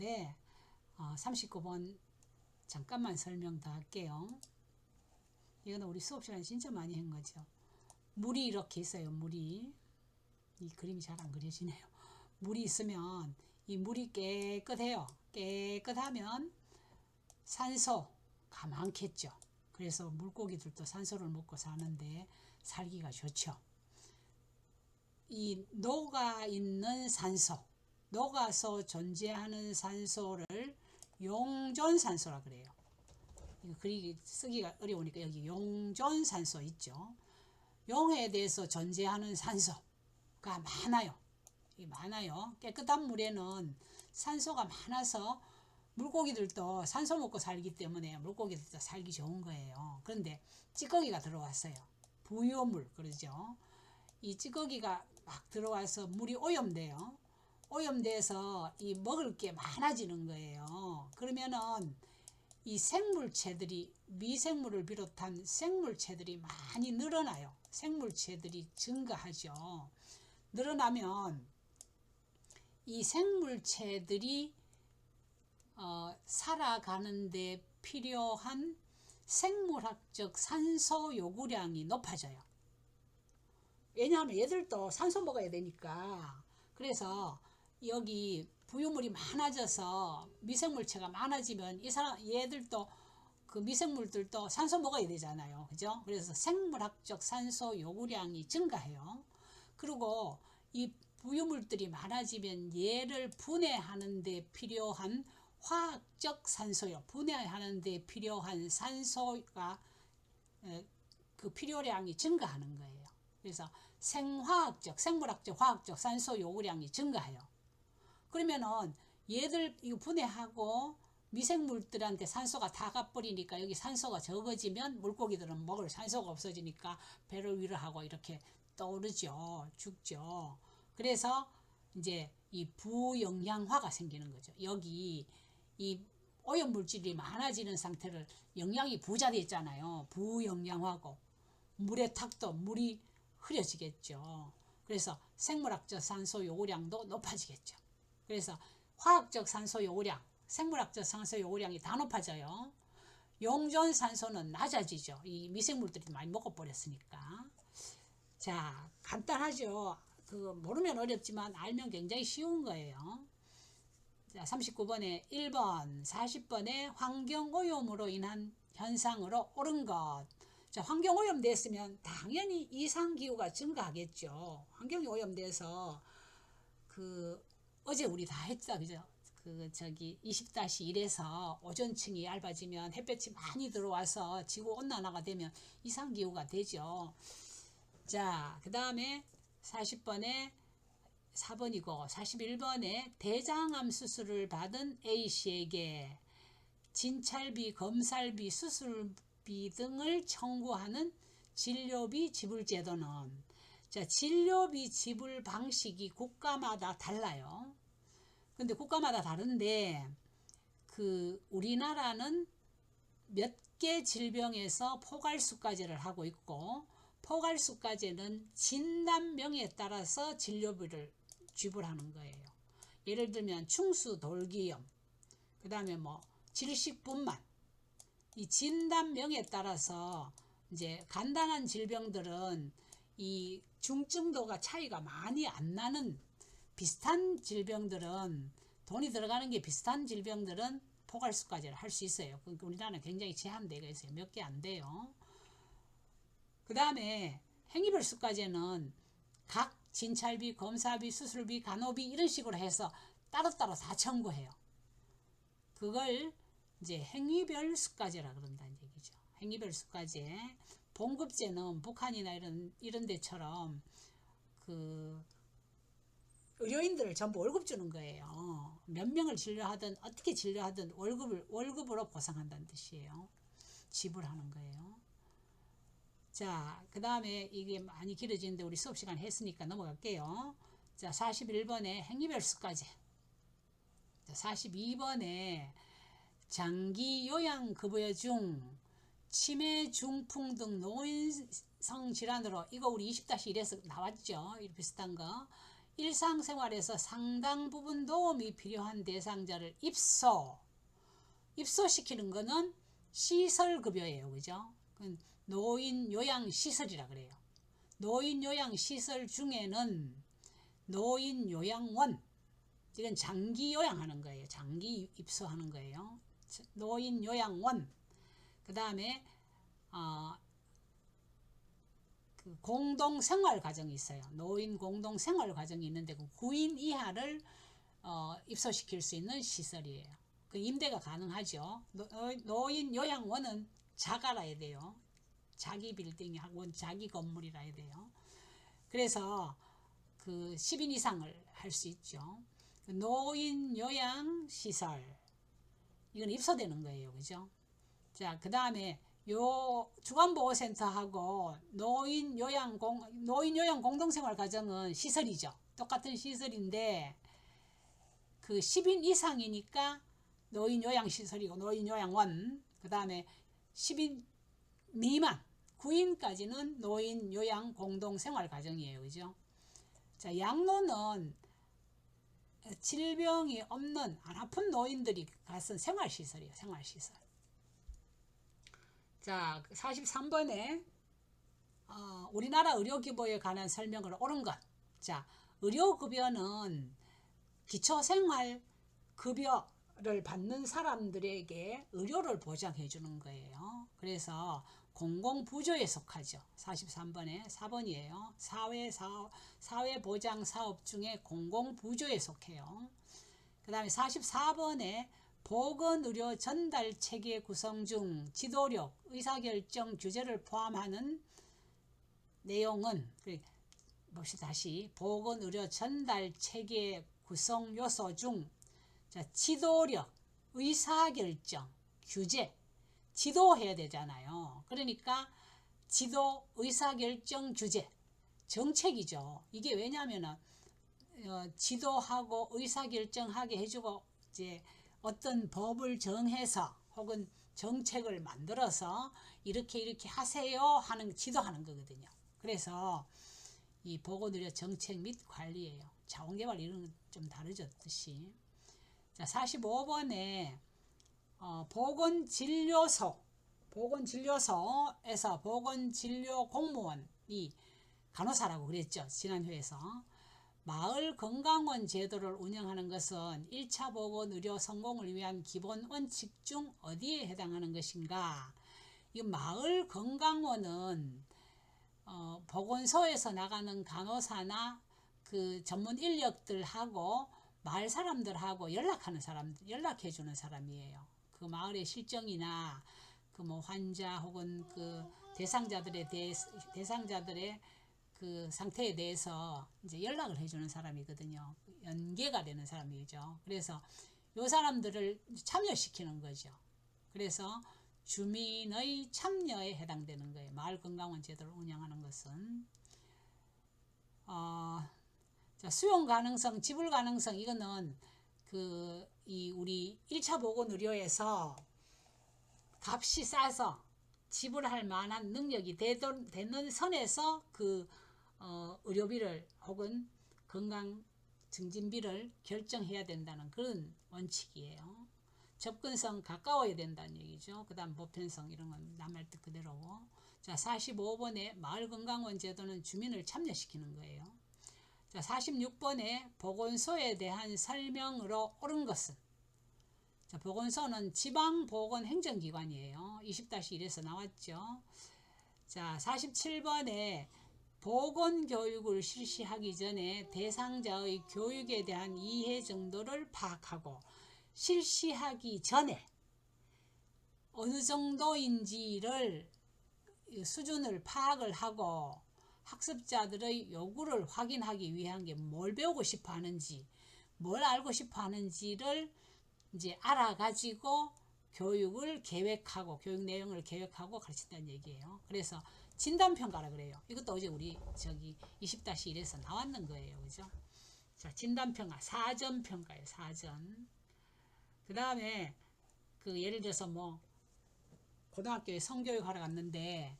네, 어, 39번 잠깐만 설명 더 할게요. 이거는 우리 수업 시간에 진짜 많이 한 거죠. 물이 이렇게 있어요. 물이 이 그림이 잘 안 그려지네요. 물이 있으면 이 물이 깨끗해요. 깨끗하면 산소가 많겠죠. 그래서 물고기들도 산소를 먹고 사는데 살기가 좋죠. 이 녹아 있는 산소, 녹아서 존재하는 산소를 용존산소라 그래요. 이거 그리기 쓰기가 어려우니까 여기 용존산소 있죠. 용에 대해서 존재하는 산소가 많아요. 이 많아요. 깨끗한 물에는 산소가 많아서 물고기들도 산소 먹고 살기 때문에 물고기들도 살기 좋은 거예요. 그런데 찌꺼기가 들어왔어요. 부유물 그러죠. 이 찌꺼기가 막 들어와서 물이 오염돼요. 오염돼서 이 먹을 게 많아지는 거예요. 그러면은 이 생물체들이 미생물을 비롯한 생물체들이 많이 늘어나요. 생물체들이 증가하죠. 늘어나면 이 생물체들이 어, 살아가는데 필요한 생물학적 산소 요구량이 높아져요. 왜냐하면 얘들도 산소 먹어야 되니까. 그래서 여기 부유물이 많아져서 미생물체가 많아지면 이 사람 얘들도 그 미생물들도 산소 먹어야 되잖아요. 그죠? 그래서 생물학적 산소 요구량이 증가해요. 그리고 이 부유물들이 많아지면 얘를 분해하는 데 필요한 화학적 산소요. 분해하는 데 필요한 산소가 그 필요량이 증가하는 거예요. 그래서 생화학적, 생물학적, 화학적 산소 요구량이 증가해요. 그러면은 얘들 이거 분해하고 미생물들한테 산소가 다 가버리니까 여기 산소가 적어지면 물고기들은 먹을 산소가 없어지니까 배를 위로 하고 이렇게 떠오르죠. 죽죠. 그래서 이제 이 부영양화가 생기는 거죠. 여기 이 오염 물질이 많아지는 상태를 영양이 부자돼 있잖아요. 부영양화고 물의 탁도 물이 흐려지겠죠. 그래서 생물학적 산소 요구량도 높아지겠죠. 그래서 화학적 산소 요구량, 생물학적 산소 요구량이 다 높아져요. 용존 산소는 낮아지죠. 이 미생물들이 많이 먹어버렸으니까. 자, 간단하죠. 그 모르면 어렵지만 알면 굉장히 쉬운 거예요. 자, 39번에 1번, 40번에 환경 오염으로 인한 현상으로 옳은 것. 자, 환경 오염됐으면 당연히 이상 기후가 증가하겠죠. 환경이 오염돼서 그 어제 우리 다 했다 그죠? 그 저기 20-1에서 오존층이 얇아지면 햇볕이 많이 들어와서 지구 온난화가 되면 이상 기후가 되죠. 자, 그다음에 40번에 4번이고 41번에 대장암 수술을 받은 A씨에게 진찰비, 검살비, 수술비 등을 청구하는 진료비 지불 제도는 자, 진료비 지불 방식이 국가마다 달라요. 근데 국가마다 다른데 그 우리나라는 몇 개 질병에서 포괄수까지를 하고 있고 포괄수까지는 진단명에 따라서 진료비를 지불하는 거예요. 예를 들면 충수 돌기염, 그 다음에 뭐 질식분만, 이 진단명에 따라서 이제 간단한 질병들은 이 중증도가 차이가 많이 안 나는 비슷한 질병들은 돈이 들어가는 게 비슷한 질병들은 포괄수까지를 할 수 있어요. 그러니까 우리나라는 굉장히 제한되어 있어요. 몇 개 안 돼요. 그 다음에 행위별 수까지는 각 진찰비, 검사비, 수술비, 간호비 이런 식으로 해서 따로따로 다 청구해요. 그걸 이제 행위별 수까지라 그런다는 얘기죠. 행위별 수까지. 봉급제는 북한이나 이런 이런 데처럼 그 의료인들을 전부 월급 주는 거예요. 몇 명을 진료하든 어떻게 진료하든 월급을 월급으로 보상한다는 뜻이에요. 지불하는 거예요. 자, 그 다음에 이게 많이 길어지는데 우리 수업 시간 했으니까 넘어갈게요. 자, 41번에 행위별 수까지. 자, 42번에 장기 요양 급여 중 치매, 중풍 등 노인성 질환으로 이거 우리 20-1에서 나왔죠. 이 비슷한 거. 일상생활에서 상당 부분 도움이 필요한 대상자를 입소 입소시키는 거는 시설급여예요. 그죠? 노인 요양 시설이라 그래요. 노인 요양 시설 중에는 노인 요양원 이건 장기 요양하는 거예요. 장기 입소하는 거예요. 노인 요양원 그 다음에 어, 그 공동 생활 과정이 있어요. 노인 공동 생활 과정이 있는데 그 9인 이하를 어, 입소시킬 수 있는 시설이에요. 그 임대가 가능하죠. 노, 노인 요양원은 자가라야 돼요. 자기 빌딩이 하고 자기 건물이라 해야 돼요. 그래서 그 10인 이상을 할 수 있죠. 그 노인 요양 시설 이건 입소되는 거예요. 그죠? 자, 그 다음에 요 주간보호센터하고 노인 요양 공 노인 요양 공동생활 가정은 시설이죠. 똑같은 시설인데 그 10인 이상이니까 노인 요양 시설이고 노인 요양원 그다음에 10인 미만 9인까지는 노인 요양 공동생활 가정이에요. 그죠? 자, 양로는 질병이 없는 안 아픈 노인들이 가서 생활시설이에요. 생활시설. 자, 43번에 어, 우리나라 의료기보에 관한 설명을 옳은 것. 자, 의료급여는 기초생활급여를 받는 사람들에게 의료를 보장해 주는 거예요. 그래서 공공부조에 속하죠. 43번에 4번이에요. 사회 사업, 사회보장사업 중에 공공부조에 속해요. 그 다음에 44번에 보건의료 전달 체계 구성 중 지도력, 의사결정 규제를 포함하는 내용은 봅시다 다시 보건의료 전달 체계 구성 요소 중 자, 지도력, 의사결정, 규제, 지도해야 되잖아요. 그러니까 지도, 의사결정, 규제, 정책이죠. 이게 왜냐하면 어, 지도하고 의사결정하게 해주고 이제 어떤 법을 정해서 혹은 정책을 만들어서 이렇게 이렇게 하세요 하는 지도하는 거거든요. 그래서 이 보건의료 정책 및 관리예요. 자원개발 이런 좀 다르죠 뜻이. 자 45번에 어, 보건진료소 보건진료소에서 보건진료 공무원이 간호사라고 그랬죠 지난 회에서 마을 건강원 제도를 운영하는 것은 1차 보건 의료 성공을 위한 기본 원칙 중 어디에 해당하는 것인가? 이 마을 건강원은 어, 보건소에서 나가는 간호사나 그 전문 인력들하고 마을 사람들하고 연락하는 사람, 연락해 주는 사람이에요. 그 마을의 실정이나 그 뭐 환자 혹은 그 대상자들에 대해 대상자들의 그 상태에 대해서 이제 연락을 해주는 사람이거든요. 연계가 되는 사람이죠. 그래서 요 사람들을 참여시키는 거죠. 그래서 주민의 참여에 해당되는 거예요. 마을 건강원 제도를 운영하는 것은 어, 자, 수용 가능성, 지불 가능성 이거는 그 이 우리 1차 보건 의료에서 값이 싸서 지불할 만한 능력이 되던, 되는 선에서 그 어, 의료비를 혹은 건강 증진비를 결정해야 된다는 그런 원칙이에요. 접근성 가까워야 된다는 얘기죠. 그 다음 보편성 이런 건 남할 뜻 그대로고. 자, 45번에 마을건강원 제도는 주민을 참여시키는 거예요. 자, 46번에 보건소에 대한 설명으로 옳은 것은 자, 보건소는 지방보건행정기관이에요. 20-1에서 나왔죠. 자, 47번에 보건 교육을 실시하기 전에 대상자의 교육에 대한 이해 정도를 파악하고 실시하기 전에 어느 정도인지를 수준을 파악을 하고 학습자들의 요구를 확인하기 위한 게 뭘 배우고 싶어 하는지, 뭘 알고 싶어 하는지를 이제 알아가지고 교육을 계획하고, 교육 내용을 계획하고 가르친다는 얘기예요. 그래서 진단평가라 그래요. 이것도 어제 우리 저기 20-1에서 나왔는 거예요. 그죠? 자, 진단평가, 사전평가예요. 사전. 그 다음에 그 예를 들어서 뭐 고등학교에 성교육 하러 갔는데